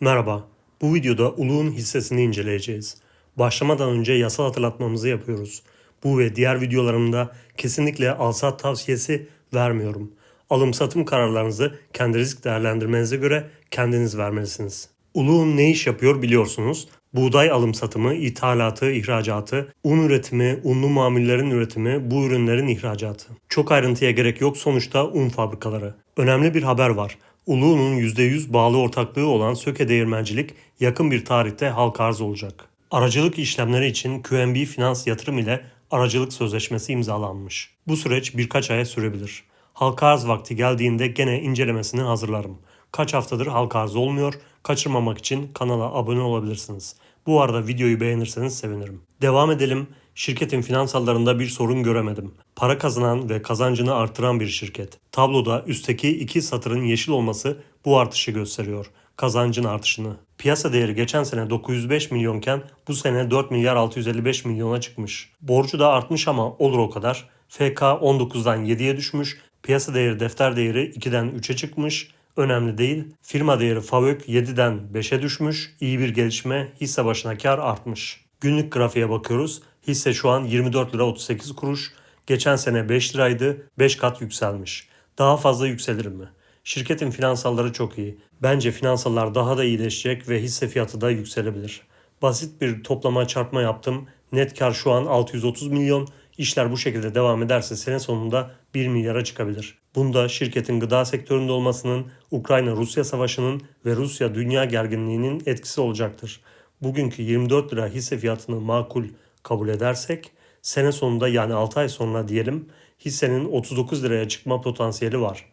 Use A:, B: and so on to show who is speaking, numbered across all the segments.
A: Merhaba, bu videoda Uluğ'un hissesini inceleyeceğiz. Başlamadan önce yasal hatırlatmamızı yapıyoruz. Bu ve diğer videolarımda kesinlikle alsat tavsiyesi vermiyorum. Alım satım kararlarınızı kendi risk değerlendirmenize göre kendiniz vermelisiniz. Uluğ'un ne iş yapıyor biliyorsunuz. Buğday alım satımı, ithalatı, ihracatı, un üretimi, unlu mamullerin üretimi, bu ürünlerin ihracatı. Çok ayrıntıya gerek yok sonuçta un fabrikaları. Önemli bir haber var. Uluğ'un %100 bağlı ortaklığı olan Söke Değirmencilik yakın bir tarihte halka arz olacak. Aracılık işlemleri için QNB Finans Yatırım ile aracılık sözleşmesi imzalanmış. Bu süreç birkaç aya sürebilir. Halka arz vakti geldiğinde gene incelemesini hazırlarım. Kaç haftadır halka arz olmuyor, kaçırmamak için kanala abone olabilirsiniz. Bu arada videoyu beğenirseniz sevinirim. Devam edelim. Şirketin finansallarında bir sorun göremedim. Para kazanan ve kazancını artıran bir şirket. Tabloda üstteki iki satırın yeşil olması bu artışı gösteriyor. Kazancın artışını. Piyasa değeri geçen sene 905 milyonken bu sene 4 milyar 655 milyona çıkmış. Borcu da artmış ama olur o kadar. FK 19'dan 7'ye düşmüş. Piyasa değeri defter değeri 2'den 3'e çıkmış. Önemli değil. Firma değeri FAVÖK 7'den 5'e düşmüş. İyi bir gelişme. Hisse başına kar artmış. Günlük grafiğe bakıyoruz. Hisse şu an 24 lira 38 kuruş. Geçen sene 5 liraydı. 5 kat yükselmiş. Daha fazla yükselir mi? Şirketin finansalları çok iyi. Bence finansallar daha da iyileşecek ve hisse fiyatı da yükselebilir. Basit bir toplama çarpma yaptım. Net kar şu an 630 milyon. İşler bu şekilde devam ederse sene sonunda 1 milyara çıkabilir. Bunda şirketin gıda sektöründe olmasının, Ukrayna-Rusya savaşının ve Rusya-dünya gerginliğinin etkisi olacaktır. Bugünkü 24 lira hisse fiyatını makul kabul edersek sene sonunda yani 6 ay sonra diyelim hissenin 39 liraya çıkma potansiyeli var.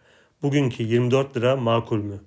A: Bugünkü 24 lira makul mü?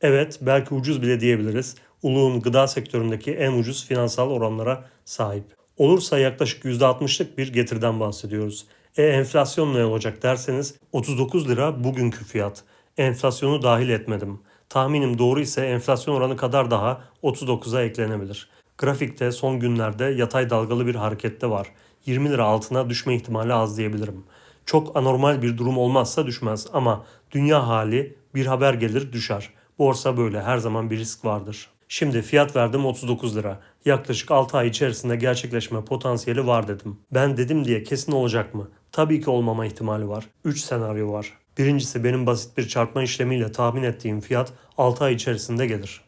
A: Evet belki ucuz bile diyebiliriz. Uluğun gıda sektöründeki en ucuz finansal oranlara sahip. Olursa yaklaşık %60'lık bir getiriden bahsediyoruz. E enflasyon ne olacak derseniz 39 lira bugünkü fiyat. Enflasyonu dahil etmedim. Tahminim doğru ise enflasyon oranı kadar daha 39'a eklenebilir. Grafikte son günlerde yatay dalgalı bir harekette var. 20 lira altına düşme ihtimali az diyebilirim. Çok anormal bir durum olmazsa düşmez ama dünya hali bir haber gelir düşer. Borsa böyle her zaman bir risk vardır. Şimdi fiyat verdim 39 lira. Yaklaşık 6 ay içerisinde gerçekleşme potansiyeli var dedim. Ben dedim diye kesin olacak mı? Tabii ki olmama ihtimali var. 3 senaryo var. Birincisi benim basit bir çarpma işlemiyle tahmin ettiğim fiyat 6 ay içerisinde gelir.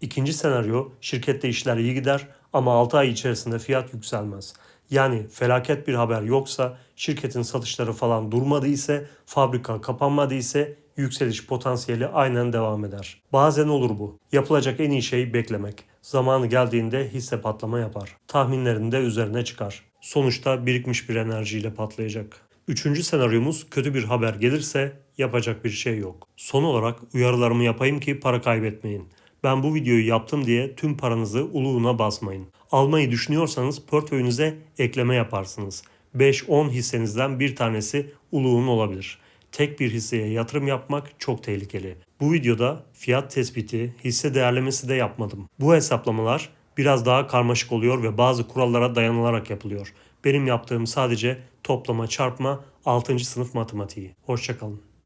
A: İkinci senaryo şirkette işler iyi gider ama 6 ay içerisinde fiyat yükselmez. Yani felaket bir haber yoksa, şirketin satışları falan durmadı ise, fabrika kapanmadı ise yükseliş potansiyeli aynen devam eder. Bazen olur bu. Yapılacak en iyi şey beklemek. Zamanı geldiğinde hisse patlama yapar. Tahminlerinde üzerine çıkar. Sonuçta birikmiş bir enerjiyle patlayacak. Üçüncü senaryomuz kötü bir haber gelirse yapacak bir şey yok. Son olarak uyarılarımı yapayım ki para kaybetmeyin. Ben bu videoyu yaptım diye tüm paranızı uluğuna basmayın. Almayı düşünüyorsanız portföyünüze ekleme yaparsınız. 5-10 hissenizden bir tanesi uluğun olabilir. Tek bir hisseye yatırım yapmak çok tehlikeli. Bu videoda fiyat tespiti, hisse değerlemesi de yapmadım. Bu hesaplamalar biraz daha karmaşık oluyor ve bazı kurallara dayanılarak yapılıyor. Benim yaptığım sadece toplama, çarpma, 6. sınıf matematiği. Hoşçakalın.